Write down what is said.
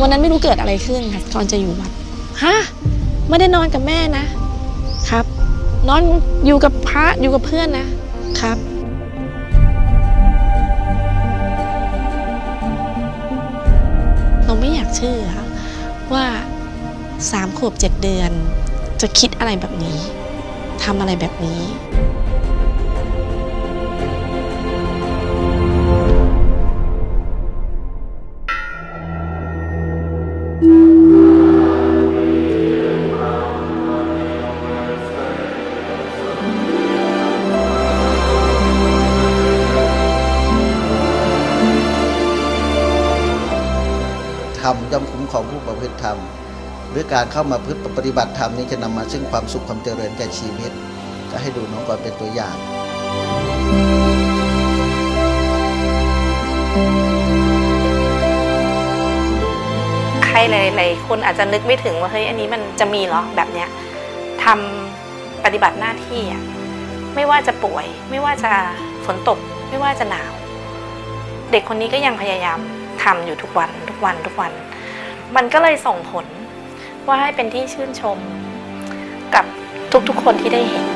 วันนั้นไม่รู้เกิดอะไรขึ้นค่ะก่อนจะอยู่วัดฮะไม่ได้นอนกับแม่นะครับ นอนอยู่กับพระอยู่กับเพื่อนนะครับเราไม่อยากเชื่อว่าสามขวบเจ็ดเดือน จะคิดอะไรแบบนี้ทำอะไรแบบนี้ รรมย่อมคุ้มของผู้ประพฤติธรรม หรือการเข้ามาพฤติปฏิบัติธรรมนี้จะนำมาซึ่งความสุขความเจริญแก่ชีวิต ก็ให้ดูน้องกรเป็นตัวอย่างใครหลายๆคนอาจจะนึกไม่ถึงว่าเฮ้ยอันนี้มันจะมีหรอแบบเนี้ยทำปฏิบัติหน้าที่อะไม่ว่าจะป่วย ไม่ว่าจะฝนตก ไม่ว่าจะหนาว เด็กคนนี้ก็ยังพยายาม ทำอยู่ทุกวันทุกวันทุกวัน มันก็เลยส่งผลว่าให้เป็นที่ชื่นชมกับทุกๆคนที่ได้เห็น